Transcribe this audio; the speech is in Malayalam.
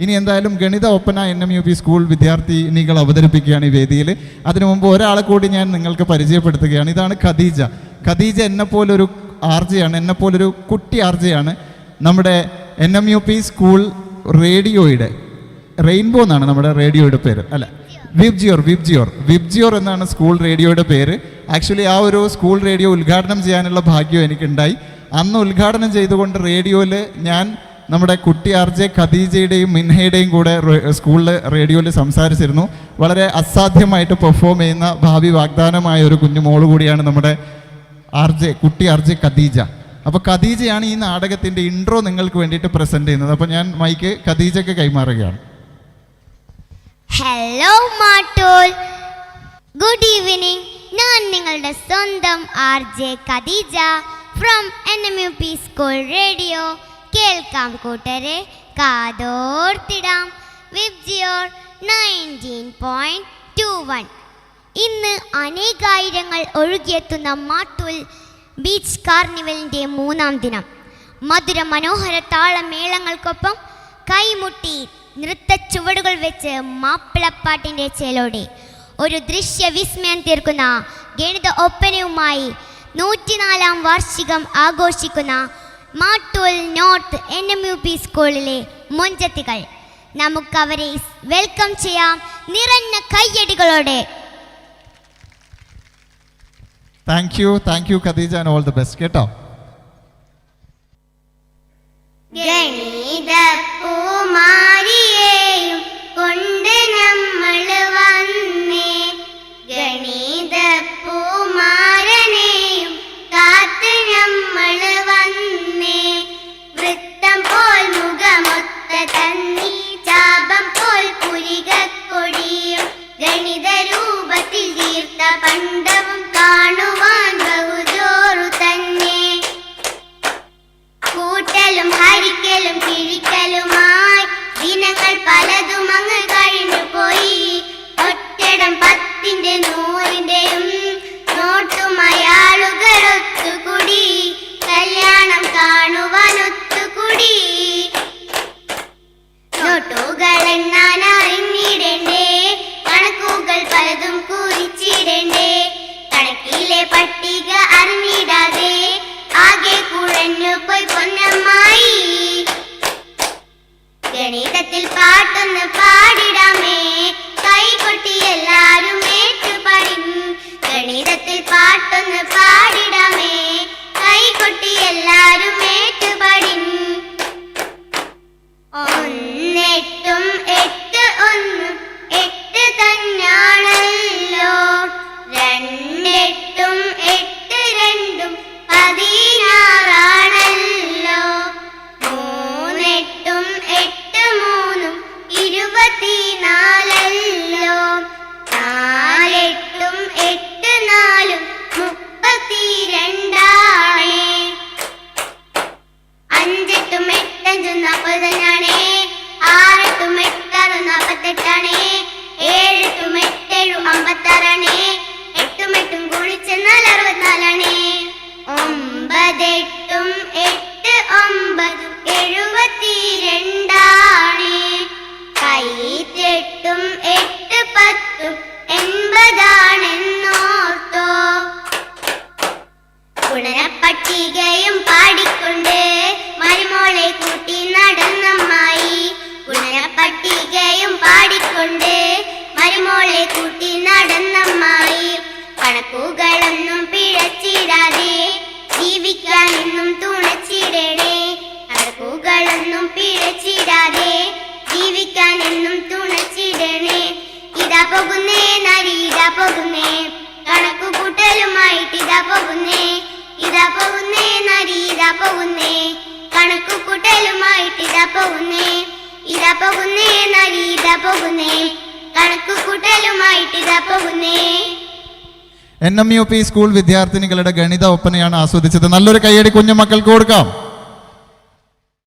ഇനി എന്തായാലും ഗണിത Oppana N M U P school വിദ്യാർത്ഥിനികൾ അവതരിപ്പിക്കുകയാണ് ഈ വേദിയിൽ. അതിനു മുമ്പ് ഒരാളെ കൂടി ഞാൻ നിങ്ങൾക്ക് പരിചയപ്പെടുത്തുകയാണ്. ഇതാണ് ഖദീജ. ഖദീജ എന്നെപ്പോലൊരു ആർജയാണ് എന്നെപ്പോലൊരു കുട്ടി ആർജയാണ്. നമ്മുടെ N M U P school റേഡിയോയുടെ റെയിൻബോ എന്നാണ് നമ്മുടെ റേഡിയോയുടെ പേര് അല്ല വിബ്ജിയോർ വിബ്ജിയോർ. വിബ്ജിയോർ എന്നാണ് സ്കൂൾ റേഡിയോയുടെ പേര്. ആക്ച്വലി ആ ഒരു സ്കൂൾ റേഡിയോ ഉദ്ഘാടനം ചെയ്യാനുള്ള ഭാഗ്യം എനിക്കുണ്ടായി. അന്ന് ഉദ്ഘാടനം ചെയ്തുകൊണ്ട് റേഡിയോയിൽ ഞാൻ നമ്മുടെ കുട്ടി ആർ ജെ ഖദീജയുടെയും മിൻഹയുടെയും കൂടെ സ്കൂളിൽ റേഡിയോയിൽ സംസാരിച്ചിരുന്നു. വളരെ അസാധ്യമായിട്ട് പെർഫോം ചെയ്യുന്ന ഭാവി വാഗ്ദാനമായ ഒരു കുഞ്ഞു മോൾ കൂടിയാണ് നമ്മുടെ ആർ ജെ കുട്ടി ആർ ജെ ഖദീജ. അപ്പോൾ ഖദീജയാണ് ഈ നാടകത്തിന്റെ ഇൻട്രോ നിങ്ങൾക്ക് വേണ്ടിയിട്ട് പ്രസന്റ് ചെയ്യുന്നത്. അപ്പോൾ ഞാൻ മൈക്ക് ഖദീജയ്ക്ക് കൈമാറുകയാണ്. ഹലോ മാട്ടോൾ ഗുഡ് ഈവനിങ് ഞാൻ നിങ്ങളുടെ സ്വന്തം R J Khadeeja from N M U P school radio കേൾക്കാം കൂട്ടരെ. കാതോർത്തിടാം. VIBGYOR nineteen point two one ഇന്ന് അനേകായിരങ്ങൾ ഒഴുകിയെത്തുന്ന മാട്ടുൽ ബീച്ച് കാർണിവലിന്റെ മൂന്നാം ദിനം. മധുര മനോഹര താളമേളങ്ങൾക്കൊപ്പം കൈമുട്ടി നൃത്ത ചുവടുകൾ വെച്ച് മാപ്പിളപ്പാട്ടിന്റെ ചേലോടെ. ഒരു ദൃശ്യ വിസ്മയം തീർക്കുന്ന ഗണിത ഒപ്പനയുമായി നൂറ്റിനാലാം വാർഷികം ആഘോഷിക്കുന്ന Mattool north N M U P സ്കൂളിലെ മൊഞ്ചത്തികൾ നമുക്കവരെ വെൽക്കം ചെയ്യാം നിറഞ്ഞ കയ്യടികളോടെ. Thank you thank you Khadeeja and all the best കേട്ടോ? ഗണിത രൂപത്തിൽ തീർത്ത പണ്ടവും കാണുവാൻ ബഹുജോറു തന്നെ. കൂട്ടലും ഹരിക്കലും കിഴിക്കലുമായി ദിനങ്ങൾ പലതും അങ്ങ് കഴിഞ്ഞു പോയി. ഒറ്റടം പത്തിന്റെ നൂറിന്റെയും നോട്ടുമായി ആളുകൾ ഒത്തുകൂടി കല്യാണം കാണുവാൻ ഒത്തുകൂടി. നോട്ടുകൾ பட்டிக அருணிட നടന്നമ്മായി. കണക്കുകളൊന്നും പിഴച്ചിടാതെ ജീവിക്കാൻ എന്നും തുണച്ചിടണേ. കണക്കുകളൊന്നും പിഴച്ചിടാതെ ജീവിക്കാൻ എന്നും തുണച്ചിടണേ. ഇതാ പോകുന്നേ നരി ഇതാ പോകുന്നേ. കണക്കു കൂട്ടലുമായിട്ട് ഇതാ പോകുന്നേ. ഇതാ പോകുന്നേ നരി ഇതാ പോകുന്നേ. കണക്കു കൂട്ടലുമായിട്ട് ഇതാ പോകുന്നേ. ഇതാ പോകുന്നേ നരി ഇതാ പോകുന്നേ. N M U P school വിദ്യാർത്ഥിനികളുടെ ഗണിത ഒപ്പനയാണ് ആസ്വദിച്ചത്. നല്ലൊരു കൈയടി കുഞ്ഞു മക്കൾക്ക് കൊടുക്കാം.